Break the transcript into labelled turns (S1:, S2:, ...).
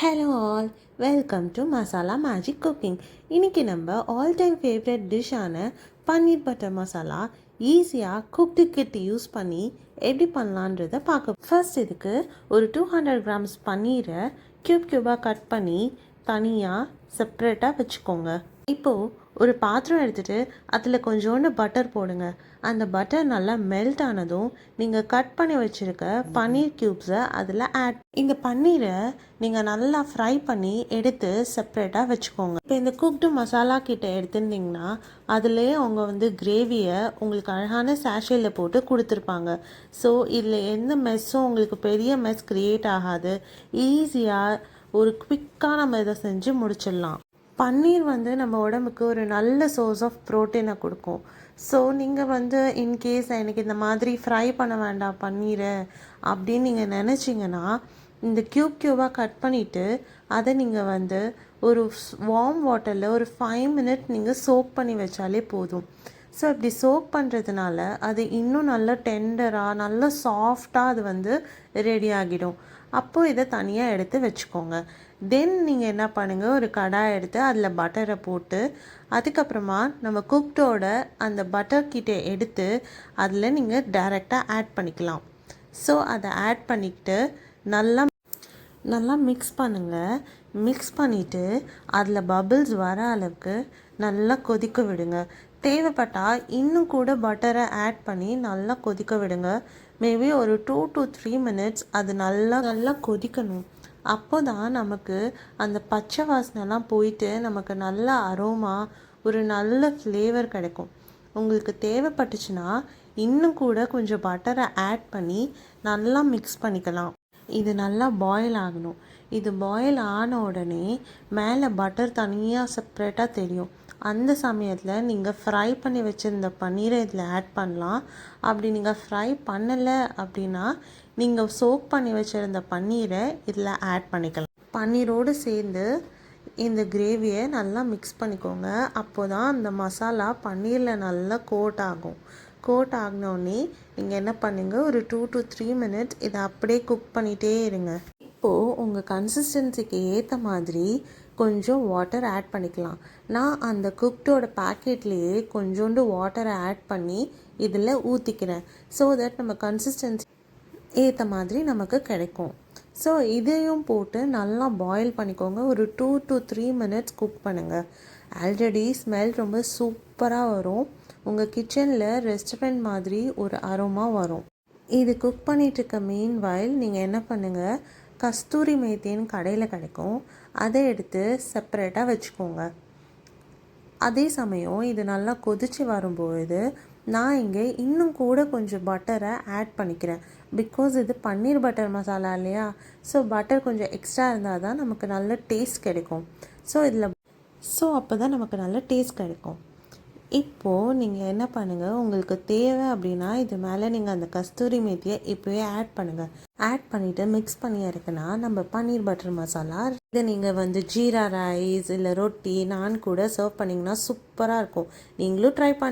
S1: Hello all welcome to masala magic cooking இன்றைக்கி நம்ம all time favourite டிஷ்ஷான paneer butter masala ஈஸியாக குக்டு கிட் யூஸ் பண்ணி எப்படி பண்ணலான்றதை பார்க்க ஃபர்ஸ்ட் இதுக்கு ஒரு டூ ஹண்ட்ரட் கிராம்ஸ் பன்னீரை க்யூப் க்யூபாக கட் பண்ணி தனியாக செப்ரேட்டாக வச்சுக்கோங்க. இப்போது ஒரு பாத்திரம் எடுத்துகிட்டு அதில் கொஞ்சோண்டு பட்டர் போடுங்க. அந்த பட்டர் நல்லா மெல்ட் ஆனதும் நீங்கள் கட் பண்ணி வச்சுருக்க பன்னீர் க்யூப்ஸை அதில் ஆட் இந்த பன்னீரை நீங்கள் நல்லா ஃப்ரை பண்ணி எடுத்து செப்ரேட்டாக வச்சுக்கோங்க. இப்போ இந்த குக்டு மசாலா கிட்ட எடுத்துருந்தீங்கன்னா அதுலேயே அவங்க வந்து கிரேவியை உங்களுக்கு அழகான சாஷேல போட்டு கொடுத்துருப்பாங்க. ஸோ இதில் எந்த மெஸ்ஸும் உங்களுக்கு பெரிய மெஸ் க்ரியேட் ஆகாது. ஈஸியாக ஒரு குவிக்காக நம்ம இதை செஞ்சு முடிச்சிடலாம். பன்னீர் வந்து நம்ம உடம்புக்கு ஒரு நல்ல சோர்ஸ் ஆஃப் ப்ரோட்டீனை கொடுக்கும். ஸோ நீங்கள் வந்து இன்கேஸ் எனக்கு இந்த மாதிரி ஃப்ரை பண்ண வேண்டாம் பன்னீரை அப்படின்னு நீங்கள் நினச்சிங்கன்னா இந்த க்யூப் க்யூபாக கட் பண்ணிவிட்டு அதை நீங்கள் வந்து ஒரு வார்ம் வாட்டரில் ஒரு ஃபைவ் மினிட் நீங்கள் சோக் பண்ணி வச்சாலே போதும். ஸோ இப்படி சோக் பண்ணுறதுனால அது இன்னும் நல்ல டெண்டராக நல்ல சாஃப்டாக அது வந்து ரெடி ஆகிடும். அப்போது இதை தனியாக எடுத்து வச்சுக்கோங்க. தென் நீங்கள் என்ன பண்ணுங்கள் ஒரு கடாய் எடுத்து அதில் பட்டரை போட்டு அதுக்கப்புறமா நம்ம குக்டோட அந்த பட்டர் கிட்டே எடுத்து அதில் நீங்கள் டைரெக்டாக ஆட் பண்ணிக்கலாம். ஸோ அதை ஆட் பண்ணிக்கிட்டு நல்லா நல்லா மிக்ஸ் பண்ணுங்கள் மிக்ஸ் பண்ணிவிட்டு அதில் பபிள்ஸ் வர அளவுக்கு நல்லா கொதிக்க விடுங்க. தேவைப்பட்டால் இன்னும் கூட பட்டரை ஆட் பண்ணி நல்லா கொதிக்க விடுங்க. மேபி ஒரு டூ டு த்ரீ மினிட்ஸ் அது நல்லா நல்லா கொதிக்கணும். அப்போ தான் நமக்கு அந்த பச்சை வாசனைலாம் போயிட்டு நமக்கு நல்ல அரோமா ஒரு நல்ல ஃப்ளேவர் கிடைக்கும். உங்களுக்கு தேவைப்பட்டுச்சுன்னா இன்னும் கூட கொஞ்சம் பட்டரை ஆட் பண்ணி நல்லா மிக்ஸ் பண்ணிக்கலாம். இது நல்லா பாயில் ஆகணும். இது பாயில் ஆன உடனே மேலே பட்டர் தனியாக செப்ரேட்டாக தெரியும். அந்த சமயத்தில் நீங்கள் ஃப்ரை பண்ணி வச்சுருந்த பன்னீரை இதில் ஆட் பண்ணலாம். அப்படி நீங்கள் ஃப்ரை பண்ணலை அப்படின்னா நீங்கள் சோக் பண்ணி வச்சுருந்த பன்னீரை இதில் ஆட் பண்ணிக்கலாம். பன்னீரோடு சேர்ந்து இந்த கிரேவியை நல்லா மிக்ஸ் பண்ணிக்கோங்க. அப்போ தான் அந்த மசாலா பன்னீரில் நல்லா கோட் ஆகும். கோட் ஆகினோடனே நீங்கள் என்ன பண்ணுங்கள் ஒரு டூ டு த்ரீ மினிட்ஸ் இதை அப்படியே குக் பண்ணிகிட்டே இருங்க. இப்போது உங்கள் கன்சிஸ்டன்சிக்கு ஏற்ற மாதிரி கொஞ்சம் வாட்டர் ஆட் பண்ணிக்கலாம். நான் அந்த குக்டோட பேக்கெட்லேயே கொஞ்சோண்டு வாட்டரை ஆட் பண்ணி இதில் ஊற்றிக்கிறேன் ஸோ தட் நம்ம கன்சிஸ்டன்சி ஏற்ற மாதிரி நமக்கு கிடைக்கும். ஸோ இதையும் போட்டு நல்லா பாயில் பண்ணிக்கோங்க. ஒரு two to three minutes cook பண்ணுங்கள் ஆல்ரெடி ஸ்மெல் ரொம்ப சூப்பராக வரும். உங்கள் கிச்சனில் ரெஸ்டாரண்ட் மாதிரி ஒரு அரோமா வரும். இது குக் பண்ணிகிட்ருக்க மீன் வயல் நீங்கள் என்ன பண்ணுங்கள் கஸ்தூரி மேத்தின்னு கடையில் கிடைக்கும். அதை எடுத்து செப்பரேட்டாக வச்சுக்கோங்க. அதே சமயம் இது நல்லா கொதித்து வரும்பொழுது நான் இங்கே இன்னும் கூட கொஞ்சம் பட்டரை ஆட் பண்ணிக்கிறேன். பிகாஸ் இது பன்னீர் பட்டர் மசாலா இல்லையா? ஸோ பட்டர் கொஞ்சம் எக்ஸ்ட்ரா இருந்தால் தான் நமக்கு நல்ல டேஸ்ட் கிடைக்கும். ஸோ இதில் ஸோ அப்போ தான் நமக்கு நல்ல டேஸ்ட் கிடைக்கும். இப்போது நீங்கள் என்ன பண்ணுங்கள் உங்களுக்கு தேவை அப்படின்னா இது மேலே நீங்கள் அந்த கஸ்தூரி மேத்தியை இப்போவே ஆட் பண்ணுங்கள் ஆட் பண்ணிவிட்டு மிக்ஸ் பண்ணி இருக்குன்னா நம்ம பன்னீர் பட்டர் மசாலா இதை நீங்கள் வந்து ஜீரா ரைஸ் இல்லை ரொட்டி நான் கூட சர்வ் பண்ணிங்கன்னா சூப்பராக இருக்கும். நீங்களும் ட்ரை பண்ணி